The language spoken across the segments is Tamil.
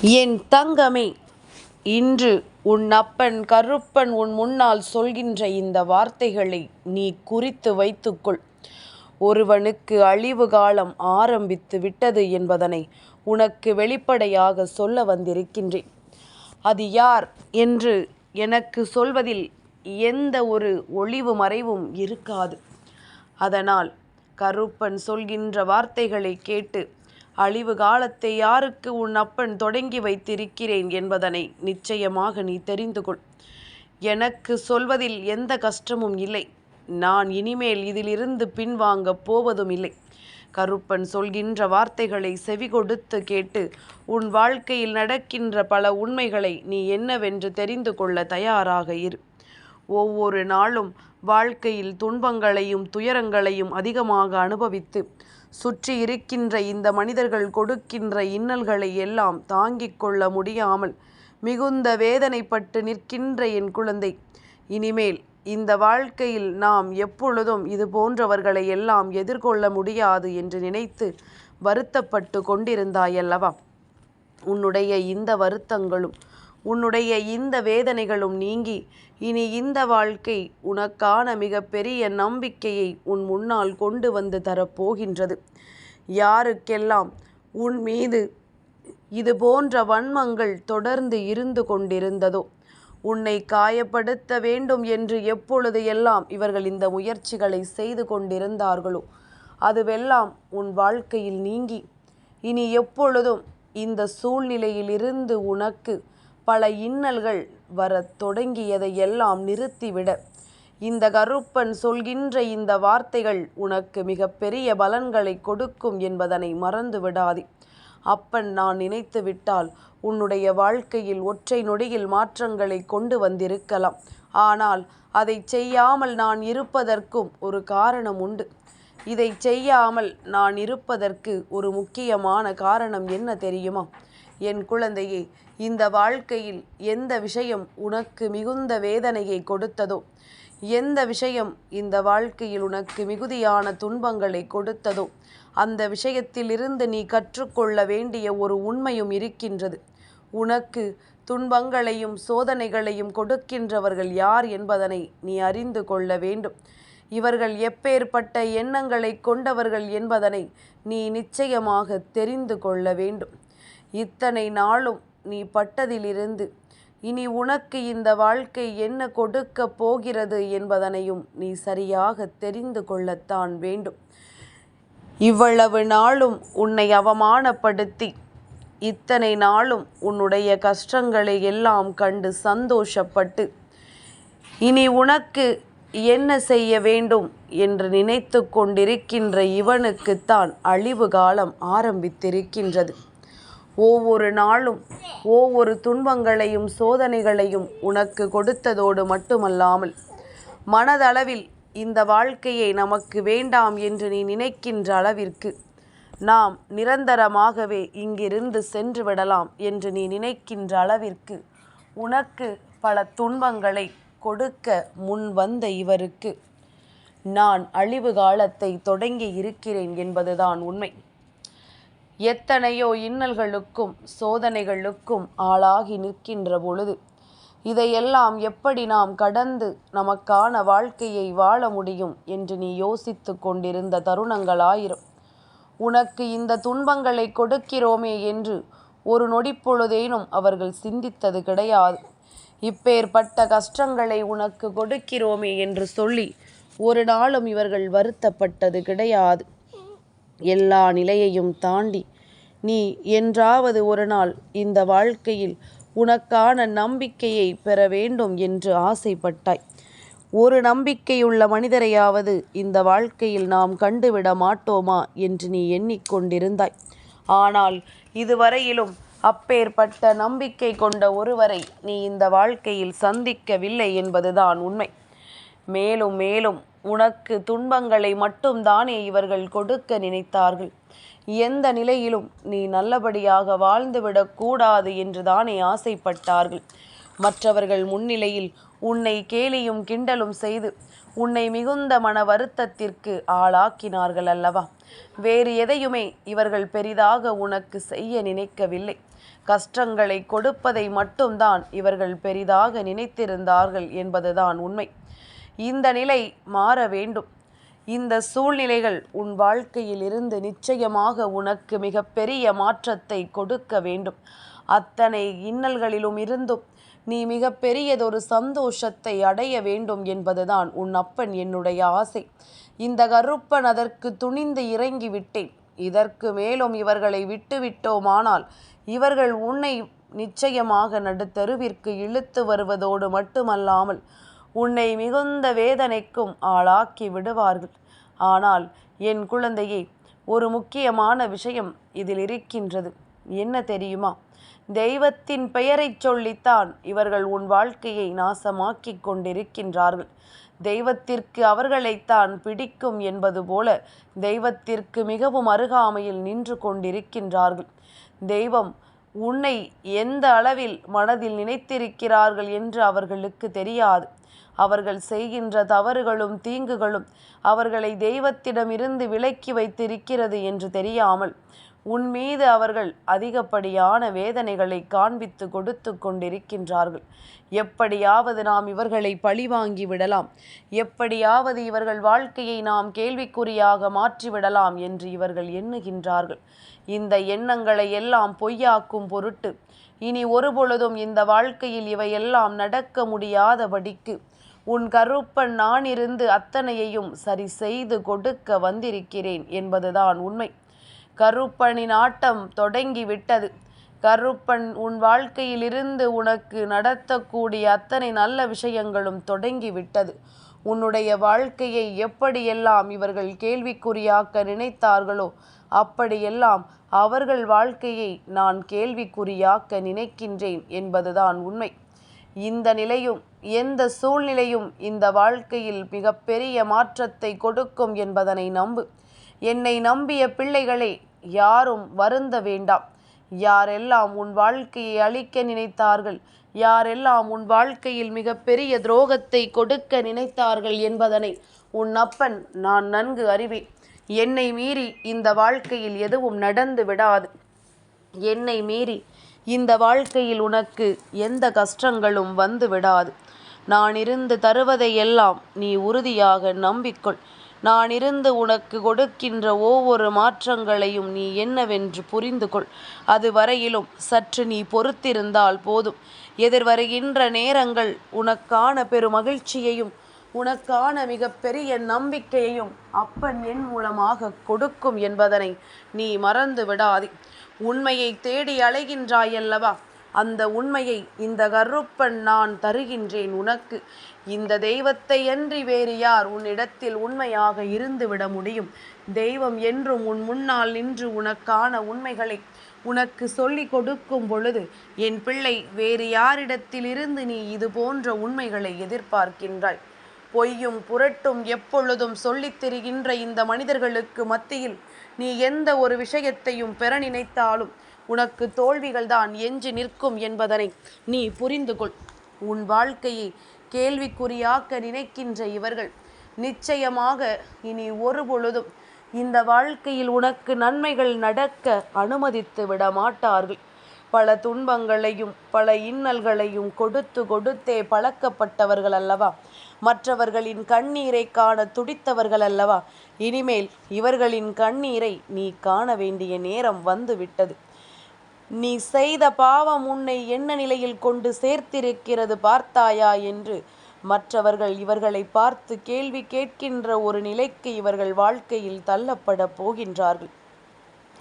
என் தங்கமே இன்று உன் அப்பன் கருப்பன் உன் முன்னால் சொல்கின்ற இந்த வார்த்தைகளை நீ குறித்து வைத்துக்கொள். ஒருவனுக்கு அழிவு காலம் ஆரம்பித்து விட்டது என்பதனை உனக்கு வெளிப்படையாக சொல்ல வந்திருக்கின்றேன். அது யார் என்று எனக்கு சொல்வதில் எந்த ஒரு ஒளிவு மறைவும் இருக்காது. அதனால் கருப்பன் சொல்கின்ற வார்த்தைகளை கேட்டு அழிவு காலத்தை யாருக்கு உன் அப்பன் தொடங்கி வைத்திருக்கிறேன் என்பதனை நிச்சயமாக நீ தெரிந்து கொள். எனக்கு சொல்வதில் எந்த கஷ்டமும் இல்லை. நான் இனிமேல் இதிலிருந்து பின்வாங்கப் போவதும் இல்லை. கருப்பன் சொல்கின்ற வார்த்தைகளை செவி கொடுத்து கேட்டு உன் வாழ்க்கையில் நடக்கின்ற பல உண்மைகளை நீ என்னவென்று தெரிந்து கொள்ள தயாராக இரு. ஒவ்வொரு நாளும் வாழ்க்கையில் துன்பங்களையும் துயரங்களையும் அதிகமாக அனுபவித்து சுற்றி இருக்கின்ற இந்த மனிதர்கள் கொடுக்கின்ற இன்னல்களை எல்லாம் தாங்கிக் கொள்ள முடியாமல் மிகுந்த வேதனைப்பட்டு நிற்கின்ற என் குழந்தை. இனிமேல் இந்த வாழ்க்கையில் நாம் எப்பொழுதும் இது போன்றவர்களை எல்லாம் எதிர்கொள்ள முடியாது என்று நினைத்து வருத்தப்பட்டு கொண்டிருந்தாயல்லவா? உன்னுடைய இந்த வருத்தங்களும் உன்னுடைய இந்த வேதனைகளும் நீங்கி இனி இந்த வாழ்க்கை உனக்கான மிகப்பெரிய நம்பிக்கையை உன் முன்னால் கொண்டு வந்து தரப்போகின்றது. யாருக்கெல்லாம் உன் மீது இது போன்ற வன்மங்கள் தொடர்ந்து இருந்து கொண்டிருந்ததோ உன்னை காயப்படுத்த வேண்டும் என்று எப்பொழுது எல்லாம் இவர்கள் இந்த முயற்சிகளை செய்து கொண்டிருந்தார்களோ அதுவெல்லாம் உன் வாழ்க்கையில் நீங்கி இனி எப்பொழுதும் இந்த சூழ்நிலையிலிருந்து உனக்கு பல இன்னல்கள் வரத் தொடங்கியதை எல்லாம் நிறுத்திவிட. இந்த கருப்பன் சொல்கின்ற இந்த வார்த்தைகள் உனக்கு மிகப்பெரிய பலன்களை கொடுக்கும் என்பதனை மறந்து விடாதே அப்பன் நான் நினைத்து விட்டால் உன்னுடைய வாழ்க்கையில் ஒற்றை நொடியில் மாற்றங்களை கொண்டு வந்திருக்கலாம். ஆனால் அதை செய்யாமல் நான் இருப்பதற்கும் ஒரு காரணம் உண்டு. இதை செய்யாமல் நான் இருப்பதற்கு ஒரு முக்கியமான காரணம் என்ன தெரியுமா? என் குழந்தையே இந்த வாழ்க்கையில் எந்த விஷயம் உனக்கு மிகுந்த வேதனையை கொடுத்ததோ எந்த விஷயம் இந்த வாழ்க்கையில் உனக்கு மிகுதியான துன்பங்களை கொடுத்ததோ அந்த விஷயத்திலிருந்து நீ கற்றுக்கொள்ள வேண்டிய ஒரு உண்மையும் இருக்கின்றது. உனக்கு துன்பங்களையும் சோதனைகளையும் கொடுக்கின்றவர்கள் யார் என்பதனை நீ அறிந்து கொள்ள வேண்டும். இவர்கள் எப்பேற்பட்ட எண்ணங்களை கொண்டவர்கள் என்பதனை நீ நிச்சயமாக தெரிந்து கொள்ள வேண்டும். இத்தனை நாளும் நீ பட்டதிலிருந்து இனி உனக்கு இந்த வாழ்க்கை என்ன கொடுக்கப் போகிறது என்பதனையும் நீ சரியாக தெரிந்து கொள்ளத்தான் வேண்டும். இவ்வளவு நாளும் உன்னை அவமானப்படுத்தி இத்தனை நாளும் உன்னுடைய கஷ்டங்களை எல்லாம் கண்டு சந்தோஷப்பட்டு இனி உனக்கு என்ன செய்ய வேண்டும் என்று நினைத்து கொண்டிருக்கின்ற இவனுக்குத்தான் அழிவு காலம் ஆரம்பித்திருக்கின்றது. ஒவ்வொரு நாளும் ஒவ்வொரு துன்பங்களையும் சோதனைகளையும் உனக்கு கொடுத்ததோடு மட்டுமல்லாமல் மனதளவில் இந்த வாழ்க்கையை நமக்கு வேண்டாம் என்று நீ நினைக்கின்ற அளவிற்கு நாம் நிரந்தரமாகவே இங்கிருந்து சென்று விடலாம் என்று நீ நினைக்கின்ற அளவிற்கு உனக்கு பல துன்பங்களை கொடுக்க முன் வந்த இவருக்கு நான் அழிவு காலத்தை தொடங்கி இருக்கிறேன் என்பதுதான் உண்மை. எத்தனையோ இன்னல்களுக்கும் சோதனைகளுக்கும் ஆளாகி நிற்கின்ற பொழுது இதையெல்லாம் எப்படி நாம் கடந்து நமக்கான வாழ்க்கையை வாழ முடியும் என்று நீ யோசித்து கொண்டிருந்த தருணங்களாயிரும். உனக்கு இந்த துன்பங்களை கொடுக்கிறோமே என்று ஒரு நொடிப்பொழுதேனும் அவர்கள் சிந்தித்தது கிடையாது. இப்பேற்பட்ட கஷ்டங்களை உனக்கு கொடுக்கிறோமே என்று சொல்லி ஒரு நாளும் இவர்கள் வருத்தப்பட்டது கிடையாது. எல்லா நிலையையும் தாண்டி நீ என்றாவது ஒரு நாள் இந்த வாழ்க்கையில் உனக்கான நம்பிக்கையை பெற வேண்டும் என்று ஆசைப்பட்டாய். ஒரு நம்பிக்கையுள்ள மனிதரையாவது இந்த வாழ்க்கையில் நாம் கண்டுவிட மாட்டோமா என்று நீ எண்ணிக்கொண்டிருந்தாய். ஆனால் இதுவரையிலும் அப்பேற்பட்ட நம்பிக்கை கொண்ட ஒருவரை நீ இந்த வாழ்க்கையில் சந்திக்கவில்லை என்பதுதான் உண்மை. மேலும் மேலும் உனக்கு துன்பங்களை மட்டும்தானே இவர்கள் கொடுக்க நினைத்தார்கள். எந்த நிலையிலும் நீ நல்லபடியாக வாழ்ந்துவிடக் கூடாது என்று தானே ஆசைப்பட்டார்கள். மற்றவர்கள் முன்னிலையில் உன்னை கேலியும் கிண்டலும் செய்து உன்னை மிகுந்த மன வருத்தத்திற்கு ஆளாக்கினார்கள் அல்லவா? வேறு எதையுமே இவர்கள் பெரிதாக உனக்கு செய்ய நினைக்கவில்லை. கஷ்டங்களை கொடுப்பதை மட்டும்தான் இவர்கள் பெரிதாக நினைத்திருந்தார்கள் என்பதுதான் உண்மை. இந்த நிலை மாற வேண்டும். இந்த சூழ்நிலைகள் உன் வாழ்க்கையில் இருந்து நிச்சயமாக உனக்கு மிகப்பெரிய மாற்றத்தை கொடுக்க வேண்டும். அத்தனை இன்னல்களிலும் இருந்தும் நீ மிகப்பெரியதொரு சந்தோஷத்தை அடைய வேண்டும் என்பதுதான் உன் அப்பன் என்னுடைய ஆசை. இந்த கருப்பன் அதற்கு துணிந்து இறங்கி விட்டேன். இதற்கு மேலும் இவர்களை விட்டுவிட்டோமானால் இவர்கள் உன்னை நிச்சயமாக நடுத்தருவிற்கு இழுத்து வருவதோடு மட்டுமல்லாமல் உன்னை மிகுந்த வேதனைக்கும் ஆளாக்கி விடுவார்கள். ஆனால் என் குழந்தையே ஒரு முக்கியமான விஷயம் இதில் இருக்கின்றது. என்ன தெரியுமா? தெய்வத்தின் பெயரைச் சொல்லித்தான் இவர்கள் உன் வாழ்க்கையை நாசமாக்கிக் கொண்டிருக்கின்றார்கள். தெய்வத்திற்கு அவர்களைத்தான் பிடிக்கும் என்பது போல தெய்வத்திற்கு மிகவும் அருகாமையில் நின்று கொண்டிருக்கின்றார்கள். தெய்வம் உன்னை எந்த அளவில் மனதில் நினைத்திருக்கிறார்கள் என்று அவர்களுக்கு தெரியாது. அவர்கள் செய்கின்ற தவறுகளும் தீங்குகளும் அவர்களை தெய்வத்திடமிருந்து விலக்கி வைத்திருக்கிறது என்று தெரியாமல் உன் மீது அவர்கள் அதிகப்படியான வேதனைகளை காண்பித்து கொடுத்து கொண்டிருக்கின்றார்கள். எப்படியாவது நாம் இவர்களை பழிவாங்கி விடலாம். எப்படியாவது இவர்கள் வாழ்க்கையை நாம் கேள்விக்குறியாக மாற்றிவிடலாம் என்று இவர்கள் எண்ணுகின்றார்கள். இந்த எண்ணங்களை எல்லாம் பொய்யாக்கும் பொருட்டு இனி ஒருபொழுதும் இந்த வாழ்க்கையில் இவையெல்லாம் நடக்க முடியாதபடிக்கு உன் கருப்பன் நான் இருந்து அத்தனையையும் சரி செய்து கொடுக்க வந்திருக்கிறேன் என்பதுதான் உண்மை. கருப்பனின் ஆட்டம் தொடங்கி விட்டது கருப்பன் உன் வாழ்க்கையிலிருந்து உனக்கு நடத்தக்கூடிய அத்தனை நல்ல விஷயங்களும் தொடங்கி விட்டது உன்னுடைய வாழ்க்கையை எப்படியெல்லாம் இவர்கள் கேள்விக்குறியாக்க நினைத்தார்களோ அப்படியெல்லாம் அவர்கள் வாழ்க்கையை நான் கேள்விக்குறியாக்க நினைக்கின்றேன் என்பதுதான் உண்மை. இந்த நிலையும் எந்த சூழ்நிலையும் இந்த வாழ்க்கையில் மிகப்பெரிய மாற்றத்தை கொடுக்கும் என்பதனை நம்பு. என்னை நம்பிய பிள்ளைகளை யாரும் வருந்த வேண்டாம். யாரெல்லாம் உன் வாழ்க்கையை அழிக்க நினைத்தார்கள் யாரெல்லாம் உன் வாழ்க்கையில் மிகப்பெரிய துரோகத்தை கொடுக்க நினைத்தார்கள் என்பதனை உன் அப்பன் நான் நன்கு அறிவேன். என்னை மீறி இந்த வாழ்க்கையில் எதுவும் நடந்து விடாது. என்னை மீறி இந்த வாழ்க்கையில் உனக்கு எந்த கஷ்டங்களும் வந்து விடாது. நான் இருந்து தருவதையெல்லாம் நீ உறுதியாக நம்பிக்கொள். நான் இருந்து உனக்கு கொடுக்கின்ற ஒவ்வொரு மாற்றங்களையும் நீ என்னவென்று புரிந்து கொள் அது வரையிலும் சற்று நீ பொறுத்திருந்தால் போதும். எதிர்வருகின்ற நேரங்கள் உனக்கான பெரும் மகிழ்ச்சியையும் உனக்கான மிகப்பெரிய நம்பிக்கையையும் அப்பன் என் மூலமாக கொடுக்கும் என்பதனை நீ மறந்து விடாதே உண்மையை தேடி அலைகின்றாயல்லவா? அந்த உண்மையை இந்த கருப்பன் நான் தருகின்றேன் உனக்கு. இந்த தெய்வத்தை அன்றி வேறு யார் உன்னிடத்தில் உண்மையாக இருந்துவிட முடியும்? தெய்வம் என்றும் உன் முன்னால் நின்று உனக்கான உண்மைகளை உனக்கு சொல்லி கொடுக்கும் பொழுது என் பிள்ளை வேறு யாரிடத்திலிருந்து நீ இது போன்ற உண்மைகளை எதிர்பார்க்கின்றாய்? பொய்யும் புரட்டும் எப்பொழுதும் சொல்லித் திரிகின்ற இந்த மனிதர்களுக்கு மத்தியில் நீ எந்த ஒரு விஷயத்தையும் பெற நினைத்தாலும் உனக்கு தோல்விகள் தான் எஞ்சி நிற்கும் என்பதனை நீ புரிந்து கொள் உன் வாழ்க்கையை கேள்விக்குறியாக்க நினைக்கின்ற இவர்கள் நிச்சயமாக இனி ஒரு பொழுதும் இந்த வாழ்க்கையில் உனக்கு நன்மைகள் நடக்க அனுமதித்து விட மாட்டார்கள் பல துன்பங்களையும் பல இன்னல்களையும் கொடுத்து கொடுத்தே பழக்கப்பட்டவர்கள் அல்லவா? மற்றவர்களின் கண்ணீரை காண துடித்தவர்கள் அல்லவா? இனிமேல் இவர்களின் கண்ணீரை நீ காண வேண்டிய நேரம் வந்துவிட்டது. நீ செய்த பாவம் உன்னை என்ன நிலையில் கொண்டு சேர்த்திருக்கிறது பார்த்தாயா என்று மற்றவர்கள் இவர்களை பார்த்து கேள்வி கேட்கின்ற ஒரு நிலைக்கு இவர்கள் வாழ்க்கையில் தள்ளப்பட போகின்றார்கள்.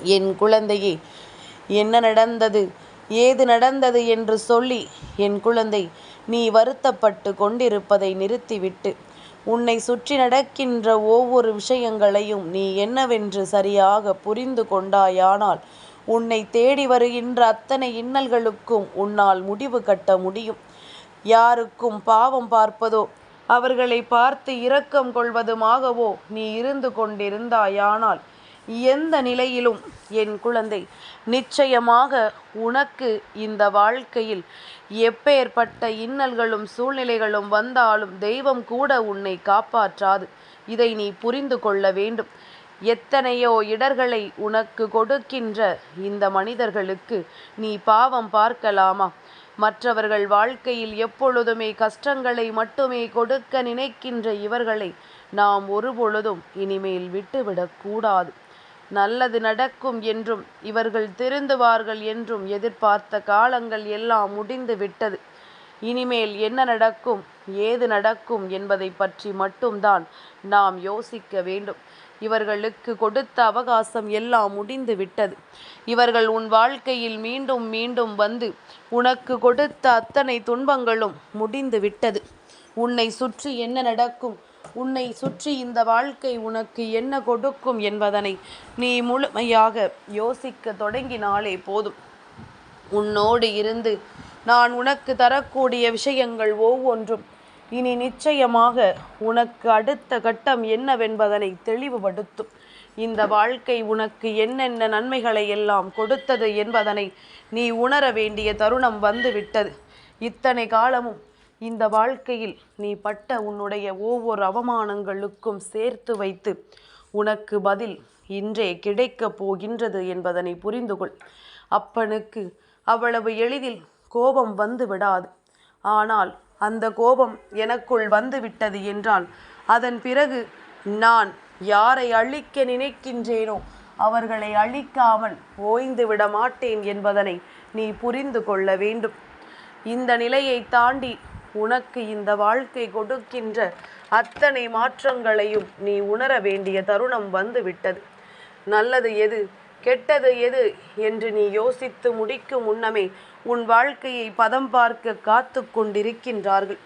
என் குழந்தையே என்ன நடந்தது? ஏது நடந்தது என்று சொல்லி என் குழந்தை நீ வருத்தப்பட்டு கொண்டிருப்பதை நிறுத்திவிட்டு உன்னை சுற்றி நடக்கின்ற ஒவ்வொரு விஷயங்களையும் நீ என்னவென்று சரியாக புரிந்து கொண்டாயானால் உன்னை தேடி வருகின்ற அத்தனை இன்னல்களுக்கும் உன்னால் முடிவு கட்ட முடியும். யாருக்கும் பாவம் பார்ப்பதோ அவர்களை பார்த்து இரக்கம் கொள்வதுமாகவோ நீ இருந்து கொண்டிருந்தாயானால் எந்த நிலையிலும் என் குழந்தை நிச்சயமாக உனக்கு இந்த வாழ்க்கையில் எப்பேற்பட்ட இன்னல்களும் சூழ்நிலைகளும் வந்தாலும் தெய்வம் கூட உன்னை காப்பாற்றாது. இதை நீ புரிந்து கொள்ள வேண்டும். எத்தனையோ இடர்களை உனக்கு கொடுக்கின்ற இந்த மனிதர்களுக்கு நீ பாவம் பார்க்கலாமா? மற்றவர்கள் வாழ்க்கையில் எப்பொழுதுமே கஷ்டங்களை மட்டுமே கொடுக்க நினைக்கின்ற இவர்களை நாம் ஒருபொழுதும் இனிமேல் விட்டுவிடக்கூடாது நல்லது நடக்கும் என்றும் இவர்கள் திருந்துவார்கள் என்றும் எதிர்பார்த்த காலங்கள் எல்லாம் முடிந்து விட்டது. இனிமேல் என்ன நடக்கும் ஏது நடக்கும் என்பதை பற்றி மட்டும்தான் நாம் யோசிக்க வேண்டும். இவர்களுக்கு கொடுத்த அவகாசம் எல்லாம் முடிந்து விட்டது. இவர்கள் உன் வாழ்க்கையில் மீண்டும் மீண்டும் வந்து உனக்கு கொடுத்த அத்தனை துன்பங்களும் முடிந்து விட்டது. உன்னை சுற்றி என்ன நடக்கும்? உன்னை சுற்றி இந்த வாழ்க்கை உனக்கு என்ன கொடுக்கும் என்பதனை நீ முழுமையாக யோசிக்க தொடங்கினாலே போதும். உன்னோடு இருந்து நான் உனக்கு தரக்கூடிய விஷயங்கள் ஒவ்வொன்றும் இனி நிச்சயமாக உனக்கு அடுத்த கட்டம் என்னவென்பதனை தெளிவுபடுத்தும். இந்த வாழ்க்கை உனக்கு என்னென்ன நன்மைகளை எல்லாம் கொடுத்தது என்பதனை நீ உணர வேண்டிய தருணம் வந்துவிட்டது. இத்தனை காலமும் இந்த வாழ்க்கையில் நீ பட்ட உன்னுடைய ஒவ்வொரு அவமானங்களுக்கும் சேர்த்து வைத்து உனக்கு பதில் இன்றே கிடைக்கப் போகின்றது என்பதனை புரிந்து கொள் அப்பனுக்கு அவ்வளவு எளிதில் கோபம் வந்து விடாது. ஆனால் அந்த கோபம் எனக்குள் வந்து விட்டது என்றால் அதன் பிறகு நான் யாரை அழிக்க நினைக்கின்றேனோ அவர்களை அழிக்காமல் ஓய்ந்து விட மாட்டேன் என்பதனை நீ புரிந்து கொள்ள வேண்டும். இந்த நிலையை தாண்டி உனக்கு இந்த வாழ்க்கை கொடுக்கின்ற அத்தனை மாற்றங்களையும் நீ உணர வேண்டிய தருணம் வந்துவிட்டது. நல்லது எது கெட்டது எது என்று நீ யோசித்து முடிக்கும் முன்னமே உன் வாழ்க்கையை பதம் பார்க்க காத்து கொண்டிருக்கின்றார்கள்.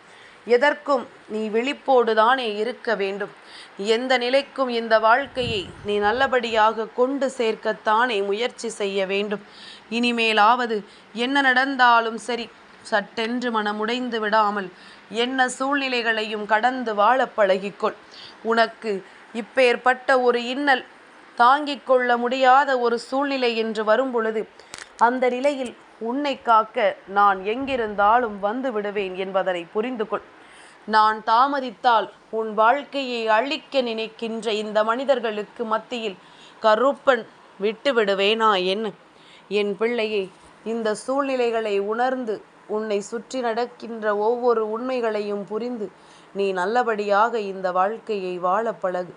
எதற்கும் நீ விழிப்போடு தானே இருக்க வேண்டும். எந்த நிலைக்கும் இந்த வாழ்க்கையை நீ நல்லபடியாக கொண்டு சேர்க்கத்தானே முயற்சி செய்ய வேண்டும். இனிமேலாவது என்ன நடந்தாலும் சரி சட்டென்று மனமுடைந்து விடாமல் என்ன சூழ்நிலைகளையும் கடந்து வாழ பழகிக்கொள். உனக்கு இப்பேற்பட்ட ஒரு இன்னல் தாங்கிக் கொள்ள முடியாத ஒரு சூழ்நிலை என்று வரும் பொழுது அந்த நிலையில் உன்னை காக்க நான் எங்கிருந்தாலும் வந்து விடுவேன் என்பதனை புரிந்து கொள் நான் தாமதித்தால் உன் வாழ்க்கையை அழிக்க நினைக்கின்ற இந்த மனிதர்களுக்கு மத்தியில் கருப்பன் விட்டு விடுவேனா என்ன? என் பிள்ளையை இந்த சூழ்நிலைகளை உணர்ந்து உன்னை சுற்றி நடக்கின்ற ஒவ்வொரு உண்மைகளையும் புரிந்து நீ நல்லபடியாக இந்த வாழ்க்கையை வாழ பழகு.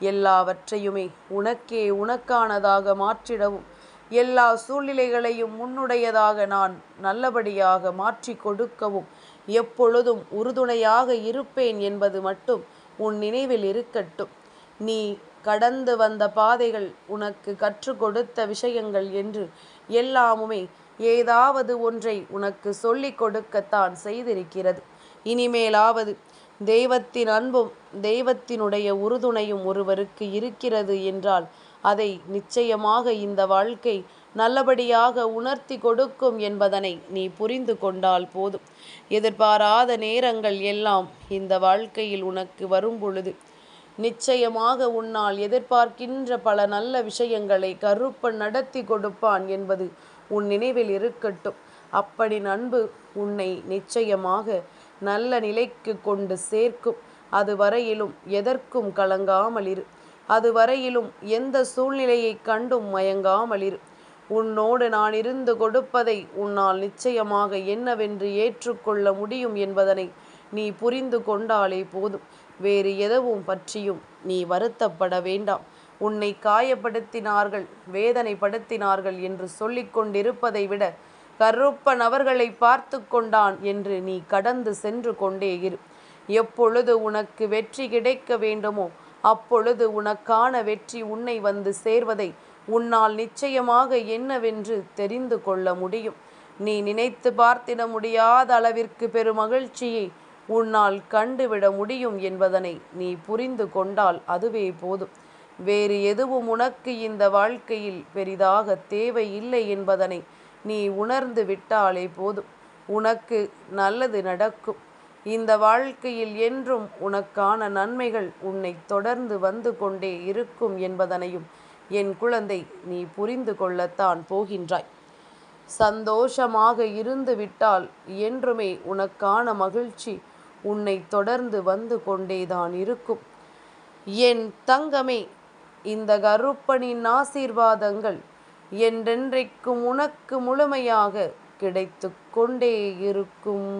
எல்லாவற்றையுமே உனக்கே உனக்கானதாக மாற்றிடவும் எல்லா சூழ்நிலைகளையும் முன்னுடையதாக நான் நல்லபடியாக மாற்றி கொடுக்கவும் எப்பொழுதும் உறுதுணையாக இருப்பேன் என்பது மட்டும் உன் நினைவில் இருக்கட்டும். நீ கடந்து வந்த பாதைகள் உனக்கு கற்றுக் கொடுத்த விஷயங்கள் என்று எல்லாமுமே ஏதாவது ஒன்றை உனக்கு சொல்லிக் கொடுக்கத்தான் செய்திருக்கிறது. இனிமேலாவது தெய்வத்தின் அன்பும் தெய்வத்தினுடைய உறுதுணையும் ஒருவருக்கு இருக்கிறது என்றால் அதை நிச்சயமாக இந்த வாழ்க்கை நல்லபடியாக உணர்த்தி கொடுக்கும் என்பதனை நீ புரிந்து கொண்டால் போதும். எதிர்பாராத நேரங்கள் எல்லாம் இந்த வாழ்க்கையில் உனக்கு வரும் பொழுது. நிச்சயமாக உன்னால் எதிர்பார்க்கின்ற பல நல்ல விஷயங்களை கருப்பன் நடத்தி கொடுப்பான் என்பது உன் நினைவில் இருக்கட்டும். அப்படி நண்பு உன்னை நிச்சயமாக நல்ல நிலைக்கு கொண்டு சேர்க்கும். அது வரையிலும் எதற்கும் கலங்காமல் இரு. அது வரையிலும் எந்த சூழ்நிலையை கண்டும் மயங்காமல் இரு உன்னோடு நான் இருந்து கொடுப்பதை உன்னால் நிச்சயமாக என்னவென்று ஏற்றுக்கொள்ள முடியும் என்பதனை நீ புரிந்து கொண்டாலே போதும். வேறு எதுவும் பற்றியும் நீ வருத்தப்பட வேண்டாம். உன்னை காயப்படுத்தினார்கள் வேதனைப்படுத்தினார்கள் என்று சொல்லிக் கொண்டிருப்பதை விட கருப்பன் அவர்களை பார்த்து கொண்டான் என்று நீ கடந்து சென்று கொண்டே இரு. எப்பொழுது உனக்கு வெற்றி கிடைக்க வேண்டுமோ அப்பொழுது உனக்கான வெற்றி உன்னை வந்து சேர்வதை உன்னால் நிச்சயமாக என்னவென்று தெரிந்து கொள்ள முடியும். நீ நினைத்து பார்த்திட முடியாத அளவிற்கு பெருமகிழ்ச்சியை உன்னால் கண்டுவிட முடியும் என்பதனை நீ புரிந்து கொண்டால் அதுவே போதும். வேறு எதுவும் உனக்கு இந்த வாழ்க்கையில் பெரிதாக தேவையில்லை என்பதனை நீ உணர்ந்து விட்டாலே போதும். உனக்கு நல்லது நடக்கும். இந்த வாழ்க்கையில் என்றும் உனக்கான நன்மைகள் உன்னை தொடர்ந்து வந்து கொண்டே இருக்கும் என்பதனையும் என் குழந்தை நீ புரிந்து கொள்ளத்தான் போகின்றாய். சந்தோஷமாக இருந்து விட்டால் என்றுமே உனக்கான மகிழ்ச்சி உன்னை தொடர்ந்து வந்து கொண்டேதான் இருக்கும். என் தங்கமே இந்த கருப்பனின் ஆசீர்வாதங்கள் என்றென்றைக்கும் உனக்கு முழுமையாக கிடைத்து கொண்டே இருக்கும்.